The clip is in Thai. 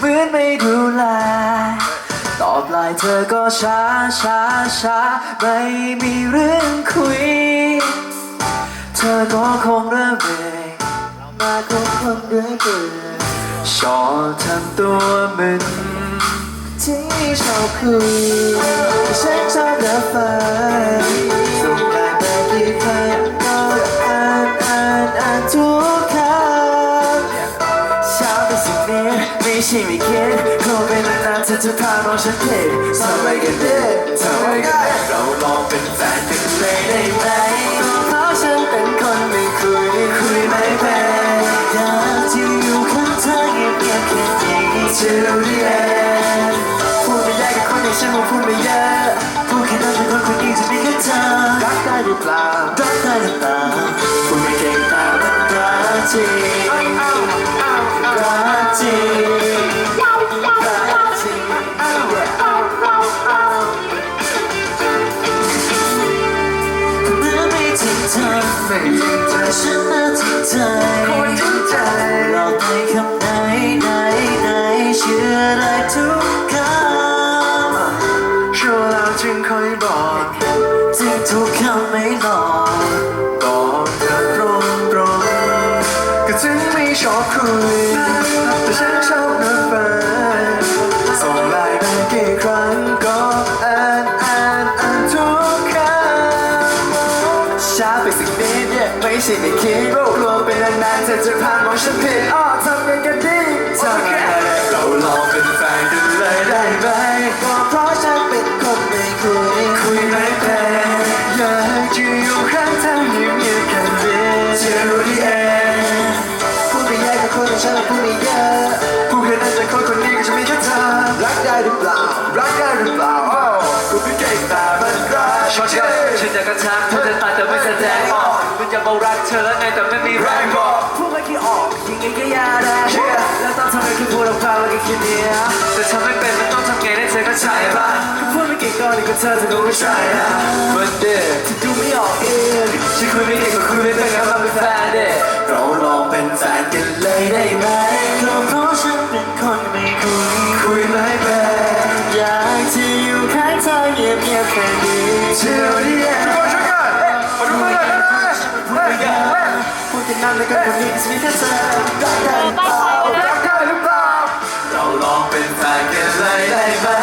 เหมือนไม่ดูแล ตอบไลน์เธอก็ช้าช้าช้าไม่มีเรื่องคุย เธอก็คงเริ่มเบื่อมาคงคนเรื่อยเบื่อชอบทำตัวมึนที่ชอบคุยฉันชอบรับฟัง ช่ไม่คิดคงเป็นนานๆเธอจะพามองฉันผิดทำไมกันด็ทำไมกันเด็เราลองเป็นแฟนกันเลยได้ไหมเพราะฉันเป็นคนไม่คุยคุยไม่เป็นอยากจะอยู่ข้างเธอเงียบๆแค่นี้ Till the end พูดไม่ได้กับคนอย่างฉันว่าพูดไม่เยอะพูดแค่นั้นเป็นคนคนนี้จะมีแค่เธอรักได้หรือเปล่ารักได้หรือเปล่าพูดไม่เก่งแต่มันรักจริง ใจไม่จริงใจฉันน่าจริงใจคนจริงใจหลอกในคำไหนไหนไหนเชื่อได้ทุกคำชัวร์แล้วจึงคอยบอกจริงทุกคำไม่หลอกบอกเธอตรงตรงก็ถึงไม่ชอบคุยแต่ฉันชอบนับฟั ดเนี่ยไม่ใช่ไม่คิดกลัวเป็นนานๆเธอจะพานมองฉันผิดอ้อทำกันกันดีทำกันเราลองเป็นแฟนกันเลยได้ไหมก็เพราะฉันเป็นคนไม่คุยคุยไม่เป็นอยากจะอยู่ข้างเธอเงียบๆแค่นี้ Till the end พูดไม่ยากกับคนอย่างฉันและพูดไม่เยอะพูดแค่นั้นแต่คนคนนี้ก็จะมีแค่เธอรักได้หรือเปล่ารักได้หรือเปล่าอ้าวกูไม่เก่งแต่มันรักชอบเธอฉันอยากกระชักเธอจะตาย รักเธอแล้วไงแต่ไม่มีแรงบอกพูดไม่กี่ออกยังไงก็ยาได้แล้วต้องทำให้คือพูดออกมาแล้วก็คิดเนี้ยแต่ทำไม่เป็นมันต้องทำไงได้เธอก็ใช่ปะก็พูดไม่เก่งก็ดีกว่าเธอเธอก็ไม่ใช่นะมันเด็กที่ดูไม่ออกเองฉันคุยไม่เก่งก็คุยไม่เป็นงั้นมาเป็นแฟนเด็กเราลองเป็นแฟนกันเลยได้ไหมก็เพราะฉันเป็นคนไม่คุยคุยไม่เป็นอยากจะอยู่ข้างเธอเงียบๆแค่นี้ Till the end ม กันนั่นแล้วกันคนนี้จะมีแค่เธอรักได้หรือเปล่ารักได้หรือเปล่าเราลองเป็นแฟนกันเลยได้ไหม